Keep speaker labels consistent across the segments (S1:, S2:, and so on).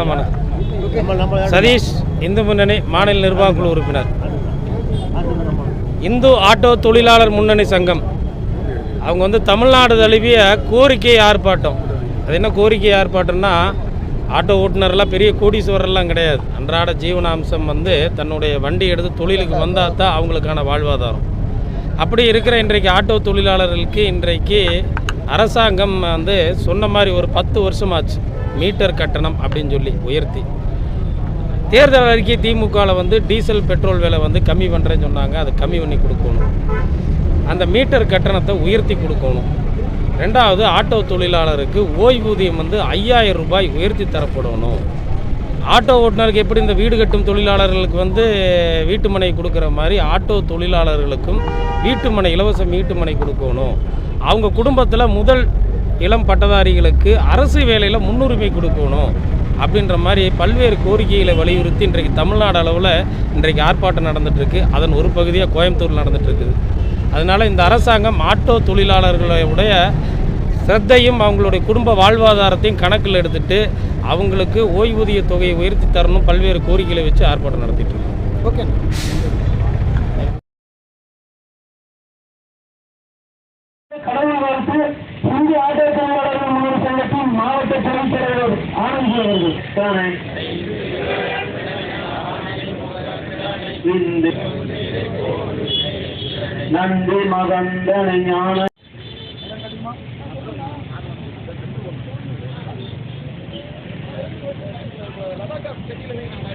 S1: வளமான சதீஷ் இந்து முன்னணி மாநில நிர்வாக குழு உறுப்பினர். இந்து ஆட்டோ தொழிலாளர் முன்னணி சங்கம். அவங்க வந்து தமிழ்நாடு தழுவிய கோரிக்கை ஆர்ப்பாட்டம். அது என்ன கோரிக்கை ஆர்ப்பாட்டம்னா ஆட்டோ ஓட்டுநர்லாம் பெரிய கோடீஸ்வரர்லாம் கிடையாது. அன்றாட ஜீவனாம்சம் வந்து தன்னுடைய வண்டி எடுத்து தொழிலுக்கு வந்தால் தான் அவங்களுக்கான வாழ்வாதாரம். அப்படி இருக்கிற இன்றைக்கு ஆட்டோ தொழிலாளர்களுக்கு இன்றைக்கு அரசாங்கம் வந்து சொன்ன மாதிரி ஒரு பத்து வருஷமாச்சு. மீட்டர் கட்டணம் அப்படின்னு சொல்லி உயர்த்தி. தேர்தல் அறிக்கை திமுகவில் வந்து டீசல் பெட்ரோல் விலை வந்து கம்மி பண்ணுறேன்னு சொன்னாங்க. அதை கம்மி பண்ணி கொடுக்கணும். அந்த மீட்டர் கட்டணத்தை உயர்த்தி கொடுக்கணும். ரெண்டாவது ஆட்டோ தொழிலாளருக்கு ஓய்வூதியம் வந்து ஐயாயிரம் ரூபாய் உயர்த்தி தரப்படணும். ஆட்டோ ஓட்டுநருக்கு எப்படி இந்த வீடு கட்டும் தொழிலாளர்களுக்கு வந்து வீட்டுமனை கொடுக்குற மாதிரி ஆட்டோ தொழிலாளர்களுக்கும் வீட்டுமனை இலவச வீட்டுமனை கொடுக்கணும். அவங்க குடும்பத்தில் முதல் இளம் பட்டதாரிகளுக்கு அரசு வேலையில் முன்னுரிமை கொடுக்கணும் அப்படின்ற மாதிரி பல்வேறு கோரிக்கைகளை வலியுறுத்தி இன்றைக்கு தமிழ்நாடு அளவில் இன்றைக்கு ஆர்ப்பாட்டம் நடந்துட்டு இருக்கு அதன் ஒரு பகுதியாக கோயம்புத்தூர் நடந்துட்டு இருக்குது அதனால் இந்த அரசாங்கம் ஆட்டோ தொழிலாளர்களுடைய சிரத்தையும் அவங்களுடைய குடும்ப வாழ்வாதாரத்தையும் கணக்கில் எடுத்துட்டு அவங்களுக்கு ஓய்வூதிய தொகையை உயர்த்தி தரணும் பல்வேறு கோரிக்கைகளை வச்சு ஆர்ப்பாட்டம் நடத்திட்டு இருக்கோம்
S2: ஓகே. கடவுள் வாழ்த்து. இந்திய ஆட்டோ தொழிலாளர்கள் முன்னணி சங்கத்தின் மாவட்ட துணைத் தலைவர் ஆனந்தி அவர்கள். இந்த நன்றி மகந்தன ஞான இந்து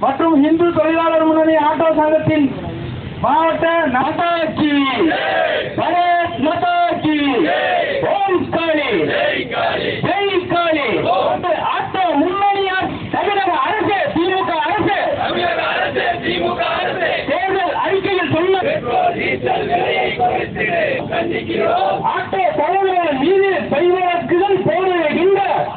S2: மற்றும் இந்து தொழிலாளர் முன்னணி ஆட்டோ சங்கத்தின் மாவட்ட நட்டாட்சி பரத் நட்டாட்சி ஓம் காளி. ஜெய் காளி. ஆட்டோ முன்னணியார் தமிழக அரசு திமுக அரசு. தேர்தல் அறிக்கையில் சொன்ன ஆட்டோ